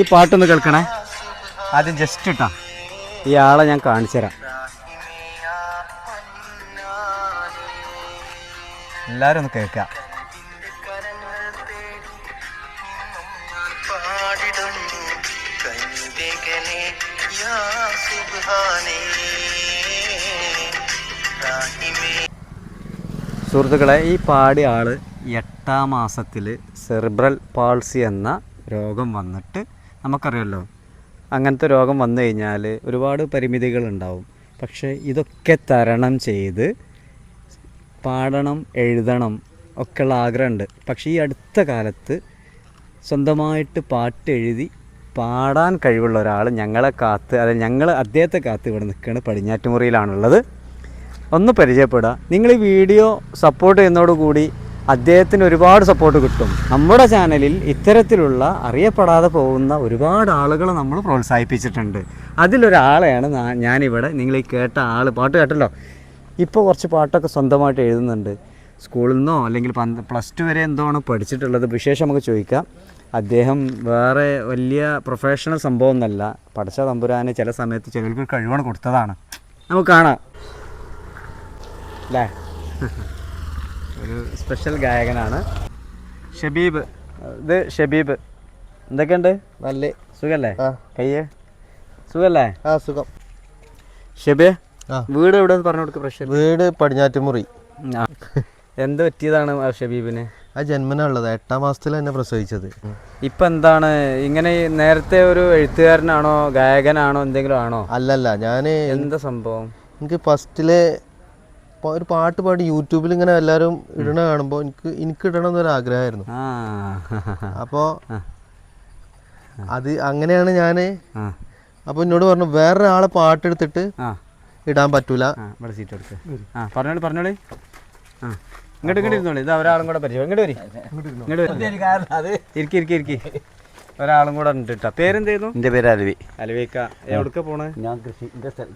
ഈ പാട്ടൊന്ന് കേൾക്കണേ. ആദ്യം ജസ്റ്റ് ഇട്ടാ. ഈ ആളെ ഞാൻ കാണിച്ചു തരാം. എല്ലാരും ഒന്ന് കേൾക്കാം. സുഹൃത്തുക്കളെ ഈ പാടിയ ആൾ എട്ടാം മാസത്തിൽ സെറിബ്രൽ പാൾസി എന്ന രോഗം വന്നിട്ട് നമുക്കറിയാമല്ലോ അങ്ങനത്തെ രോഗം വന്നു കഴിഞ്ഞാൽ ഒരുപാട് പരിമിതികളുണ്ടാവും പക്ഷേ ഇതൊക്കെ തരണം ചെയ്ത് പാടണം എഴുതണം ഒക്കെയുള്ള ആഗ്രഹമുണ്ട്. പക്ഷേ ഈ അടുത്ത കാലത്ത് സ്വന്തമായിട്ട് പാട്ട് എഴുതി പാടാൻ കഴിവുള്ള ഒരാൾ ഞങ്ങളെ കാത്ത് അതായത് ഞങ്ങൾ അദ്ദേഹത്തെ കാത്ത് ഇവിടെ നിൽക്കുകയാണ് പടിഞ്ഞാറ്റുമുറിയിലാണുള്ളത്. ഒന്ന് പരിചയപ്പെടുക. നിങ്ങൾ ഈ വീഡിയോ സപ്പോർട്ട് ചെയ്യുന്നതോടുകൂടി അദ്ദേഹത്തിന് ഒരുപാട് സപ്പോർട്ട് കിട്ടും. നമ്മുടെ ചാനലിൽ ഇത്തരത്തിലുള്ള അറിയപ്പെടാതെ പോകുന്ന ഒരുപാട് ആളുകളെ നമ്മൾ പ്രോത്സാഹിപ്പിച്ചിട്ടുണ്ട്. അതിലൊരാളെയാണ് ഞാനിവിടെ നിങ്ങൾ ഈ കേട്ട ആൾ പാട്ട് കേട്ടല്ലോ? ഇപ്പോൾ കുറച്ച് പാട്ടൊക്കെ സ്വന്തമായിട്ട് എഴുതുന്നുണ്ട്. സ്കൂളിൽ നിന്നോ അല്ലെങ്കിൽ പന്ത് പ്ലസ് ടു വരെ എന്തോ പഠിച്ചിട്ടുള്ളത്. വിശേഷം നമുക്ക് ചോദിക്കാം. അദ്ദേഹം വേറെ വലിയ പ്രൊഫഷണൽ സംഭവം എന്നല്ല പഠിച്ച തമ്പുരാന് ചില സമയത്ത് ചിലർക്ക് കഴിവാണ് കൊടുത്തതാണ്. നമുക്ക് കാണാം. അല്ലേ ഒരു സ്പെഷ്യൽ ഗായകനാണ്. ഷബീബ്. ഇത് ഷബീബ്. എന്തൊക്കെയുണ്ട്? നല്ല. സുഖല്ലേ? കയ്യ? സുഖല്ലേ? ആ സുഖം. ഷബേ. വീട് എവിടെ പറഞ്ഞു കൊടുക്കുക പ്രശ്നം. വീട് പടിഞ്ഞാറ്റുമുറി. എന്ത് പറ്റിയതാണ് ആ ഷബീബിന്? ആ ജന്മനാ ഉള്ളത്. എട്ടാം മാസത്തിൽ തന്നെ പ്രസവിച്ചത്. ഇപ്പൊ എന്താണ്? ഇങ്ങനെ നേരത്തെ ഒരു എഴുത്തുകാരനാണോ ഗായകനാണോ എന്തെങ്കിലും ആണോ? അല്ലല്ല ഞാൻ എന്താ സംഭവം? എനിക്ക് ഫസ്റ്റിൽ ഒരു പാട്ട് പാടി യൂട്യൂബിൽ ഇങ്ങനെ എല്ലാവരും ഇടണ കാണുമ്പോൾ എനിക്ക് എനിക്ക് ഇടണം എന്നൊരു ആഗ്രഹമായിരുന്നു. ആ. അപ്പോൾ അത് അങ്ങനെയാണ് ഞാൻ അപ്പോൾ എന്നോട് പറഞ്ഞു വേറൊരാളെ പാട്ടെടുത്തിട്ട് എടുത്തിട്ട് ഇടാൻ പറ്റൂല. ആ ഇവിടെ സീറ്റ് എടുക്ക്. ആ പറഞ്ഞോളി പറഞ്ഞോളി. ആ. ഇങ്ങോട്ട് ഇങ്ങോട്ട് ഇരുന്നോളി. ഇത് ഒരാളും കൂടെ പരിചയം. ഇങ്ങോട്ട് വരും. ഇങ്ങോട്ട് വരി. ഇരിക്കി ഇരിക്കി ഇരിക്കി. ഒരാളും കൂടെ ഉണ്ട് കേട്ടോ പേരെന്തായിരുന്നു? എന്റെ പേര് അലവി. അലവിക്ക. എവിടേക്ക് പോണേ? ഞാൻ കൃഷി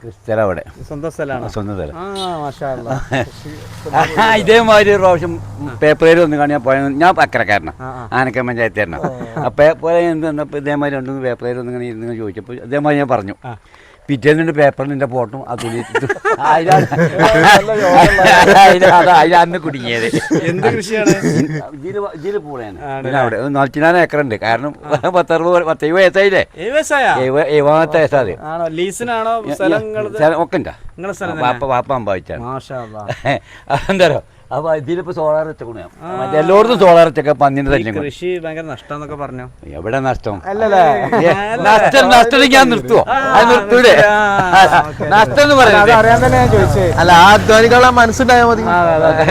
കൃഷി സ്ഥലം അവിടെ. സ്വന്തം സ്ഥലമാണ്? സ്വന്തം സ്ഥലം. ആ മാഷാ അല്ലാ. ഇതേമാതിരി ഒരു പ്രാവശ്യം പേപ്പറിൽ ഒന്ന് കാണാൻ പോയ ഞാൻ അക്കരക്കാരനാണ്. ആനക്ക പഞ്ചായത്തുകാരനാണ് അപ്പൊ പേപ്പർ എന്ത് വന്നപ്പോൾ ഇതേമാതിരി രണ്ടു പേപ്പറിൽ ഒന്ന് ഇങ്ങനെ ഇരുന്ന് ചോദിച്ചപ്പോൾ ഇതേമാതിരി ഞാൻ പറഞ്ഞു. പിറ്റേന്ന് പേപ്പറിൽ നിന്റെ ഫോട്ടോ ആ തുണി അതിലന്ന് കുടുങ്ങിയത്. എന്ത് കൃഷിയാണ്? ഇതിൽ പൂളയാണ്. അവിടെ നാൽപ്പത്തിനാല് ഏക്കറുണ്ട് കാരണം പത്തറുപത് പത്തേ വയസ്സായില്ലേ? ഏഴ് വയസ്സായ? എഴുപ- എഴുപതാമത്തെ വയസ്സാത് ആണോ? ലീസിനാണോ ഒക്കെ വാപ്പ വാപ്പ അമ്പാവിച്ചാണ് എന്താ അപ്പൊ ഇതിലിപ്പോ സോളാർ വെച്ചേ മറ്റേ എല്ലായിടത്തും സോളാർ വെച്ചൊക്കെ പന്നിന്റെ ഈ കൃഷി ഭയങ്കര നഷ്ടം പറഞ്ഞു? എവിടെ നഷ്ടം? അല്ലല്ലേ. ഏ, നഷ്ടം നഷ്ടം ഞാൻ നിർത്തുവോ? അത് നിർത്തൂലേ നഷ്ടം എന്ന് അത് പറയുന്നത് അറിയാൻ തന്നെ ഞാൻ ചോദിച്ചേ. അല്ല ആ അധ്വാനികളുടെ ആ മനസ്സുണ്ടായാൽ മതി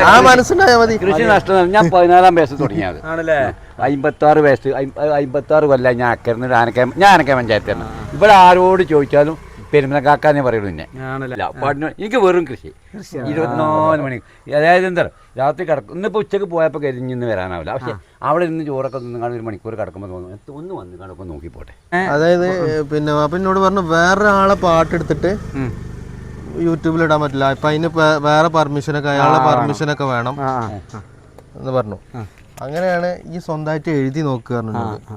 ആ മനസ്സുണ്ടായാൽ മതി. കൃഷി നഷ്ടം എന്ന് ഞാൻ പതിനാലാം വയസ്സ് തുടങ്ങിയത് ആണല്ലേ? അമ്പത്തി ആറ് വയസ്സ് അമ്പത്തി ആറ് കൊല്ലം ഞാൻ അക്കരുന്ന് ആനക്ക ഞാൻ ആനക്ക പഞ്ചായത്താണ് ഇവിടെ ആരോട് ചോദിച്ചാലും പെരുമലക്കാക്കാന്നേ പറയുള്ളൂ പിന്നെ ആണല്ലേ? പാടിന് എനിക്ക് വെറും കൃഷി. ഇരുപത്തിനാല് മണി അതായത് എന്താ രാത്രി കിടക്കും ഇന്നിപ്പോൾ ഉച്ചയ്ക്ക് പോയപ്പോൾ കരിഞ്ഞിന്ന് വരാനാവില്ല. പക്ഷെ അവിടെ നിന്ന് ചോറൊക്കെ നിന്ന് കാണുന്ന ഒരു മണിക്കൂർ കിടക്കുമ്പോൾ തോന്നുന്നു ഒന്ന് വന്ന് കിടക്കും നോക്കിപ്പോട്ടെ. അതായത് പിന്നെ അപ്പൊ എന്നോട് പറഞ്ഞു വേറൊരാളെ പാട്ടെടുത്തിട്ട് യൂട്യൂബിൽ ഇടാൻ പറ്റില്ല. ഇപ്പൊ അതിന് വേറെ പെർമിഷനൊക്കെ അയാളെ പെർമിഷനൊക്കെ വേണം. എന്ന് പറഞ്ഞു. അങ്ങനെയാണ് ഈ സ്വന്തമായിട്ട് എഴുതി നോക്കുക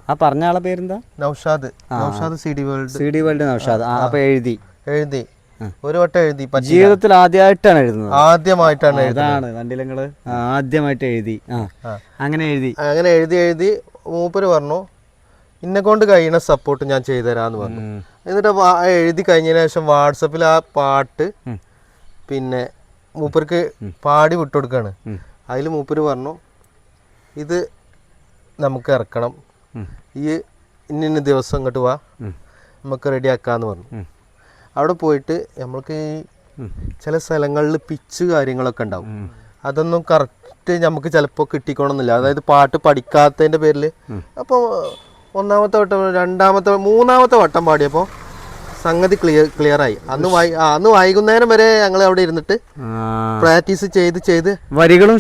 ആ, പറഞ്ഞ ആളെ പേരെന്താ? Naushad. Naushad C D world. C D world Naushad. അപ്പൊ എഴുതി. എഴുതി. ഒരു വട്ടം എഴുതി ജീവിതത്തിൽ ആദ്യമായിട്ടാണ് എഴുതുന്നത്. ആദ്യമായിട്ടാണ് എഴുതാണ് അതാണ് കണ്ടില്ല ആദ്യമായിട്ട് എഴുതി. അങ്ങനെ എഴുതി. അങ്ങനെ എഴുതി എഴുതി മൂപ്പര് പറഞ്ഞു ഇന്നെ കൊണ്ട് കഴിയണ സപ്പോർട്ട് ഞാൻ ചെയ്തുതരാന്ന് പറഞ്ഞു. എന്നിട്ട് എഴുതി കഴിഞ്ഞതിന് ശേഷം വാട്സപ്പിൽ ആ പാട്ട് പിന്നെ മൂപ്പർക്ക് പാടി വിട്ടുകൊടുക്കാണ് അതിൽ മൂപ്പര് പറഞ്ഞു ഇത് നമുക്ക് ഇറക്കണം. ഈ ഇന്ന ഇന്ന ദിവസം ഇങ്ങോട്ട് വാ. നമുക്ക് റെഡിയാക്കാന്ന് പറഞ്ഞു. അവിടെ പോയിട്ട് നമ്മൾക്ക് ഈ ചില സ്ഥലങ്ങളിൽ പിച്ച് കാര്യങ്ങളൊക്കെ ഉണ്ടാവും. അതൊന്നും കറക്റ്റ് നമുക്ക് ചിലപ്പോൾ കിട്ടിക്കണമെന്നില്ല അതായത് പാട്ട് പഠിക്കാത്തതിന്റെ പേരിൽ അപ്പോൾ ഒന്നാമത്തെ വട്ടം രണ്ടാമത്തെ മൂന്നാമത്തെ വട്ടം പാടിയപ്പോൾ സംഗതി ക്ലിയർ ക്ലിയറായി ആയി. അന്ന് വൈ അന്ന് വൈകുന്നേരം വരെ ഞങ്ങൾ അവിടെ ഇരുന്നിട്ട് പ്രാക്ടീസ് ചെയ്ത് ചെയ്ത് വരികളും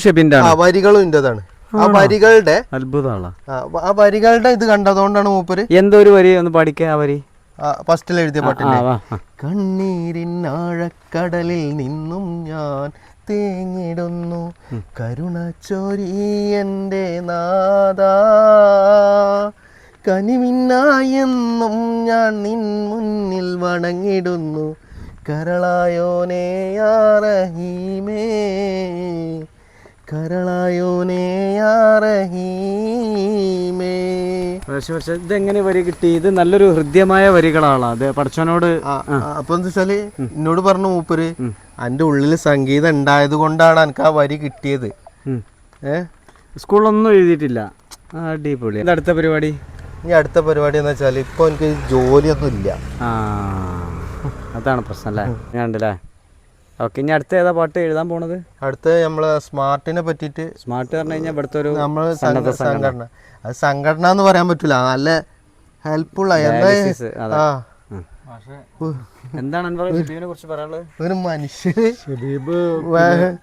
ആ വരികളും ഇന്റെതാണ് ആ വരികളുടെ അത്ഭുതമാണ്. ആ, വരികളുടെ ഇത് കണ്ടതുകൊണ്ടാണ് മൂപ്പര് എന്തോ ഒരു വരി? ഒന്ന് പഠിക്കാൻ ആ വരി. ഫസ്റ്റിൽ എഴുതിയ പാട്ടില്ലേ? കണ്ണീരിൻ ആഴക്കടലിൽ നിന്നും ഞാൻ തേങ്ങിടുന്നു. കരുണ ചൊരി എന്റെ നാദാ കനിമിന്നായെന്നും ഞാൻ നിൻ മുന്നിൽ വണങ്ങിടുന്നു. കരളായോനേ യാ റഹീമേ കരളായോനേ യാ റഹീമേ പക്ഷേ പക്ഷേ ഇതെങ്ങനെ വരി കിട്ടി? ഇത് നല്ലൊരു ഹൃദ്യമായ വരികളാണ് അത് പഠിച്ചവനോട് അപ്പൊ എന്താ വെച്ചാൽ എന്നോട് പറഞ്ഞു മൂപ്പര് എന്റെ ഉള്ളിൽ സംഗീതം ഉണ്ടായത് കൊണ്ടാണ് എനിക്ക് ആ വരി കിട്ടിയത്. ഏ? സ്കൂളിലൊന്നും എഴുതിയിട്ടില്ല. അടിപൊളി. അടുത്ത പരിപാടി? ഇനി അടുത്ത പരിപാടി എന്ന് വെച്ചാൽ ഇപ്പൊ എനിക്ക് ജോലിയൊന്നും ഇല്ല. ആ അതാണ് പ്രശ്നം അല്ലേ? ഞാണ്ടല്ലേ ഓക്കെ ഇനി അടുത്ത ഏതാ പാട്ട് എഴുതാൻ പോണത്? അടുത്ത നമ്മൾ സ്മാർട്ടിനെ പറ്റിയിട്ട് സ്മാർട്ട് പറഞ്ഞു കഴിഞ്ഞാൽ ഇവിടുത്തെ ഒരു നമ്മൾ സംഘടന. സംഘടന. അത് സംഘടന എന്ന് പറയാൻ പറ്റൂല. നല്ല ഹെൽപ്ഫുൾ എന്താ എന്താണ് അൻവർ ഷബീബിനെ കുറിച്ച് പറയാനുള്ളത്? ഒരു ഷബീബ്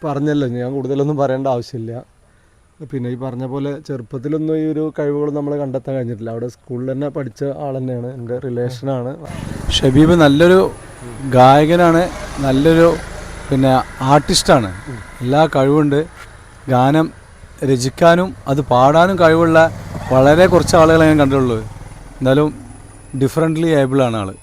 പറഞ്ഞല്ലോ ഞാൻ കൂടുതലൊന്നും പറയേണ്ട ആവശ്യമില്ല. പിന്നെ ഈ പറഞ്ഞ പോലെ ചെറുപ്പത്തിലൊന്നും ഈ ഒരു കഴിവുകൾ നമ്മൾ കണ്ടെത്താൻ കഴിഞ്ഞിട്ടില്ല. അവിടെ സ്കൂളിൽ തന്നെ പഠിച്ച ആൾ തന്നെയാണ് എന്റെ റിലേഷനാണ് ഷബീബ് നല്ലൊരു ഗായകനാണ് നല്ലൊരു പിന്നെ ആർട്ടിസ്റ്റാണ്. എല്ലാ കഴിവുണ്ട്. ഗാനം രചിക്കാനും അത് പാടാനും കഴിവുള്ള വളരെ കുറച്ച് ആളുകളെ ഞാൻ കണ്ടിട്ടുള്ളൂ. എന്നാലും ഡിഫറെന്റ്ലി ഏബിളാണ് ആൾ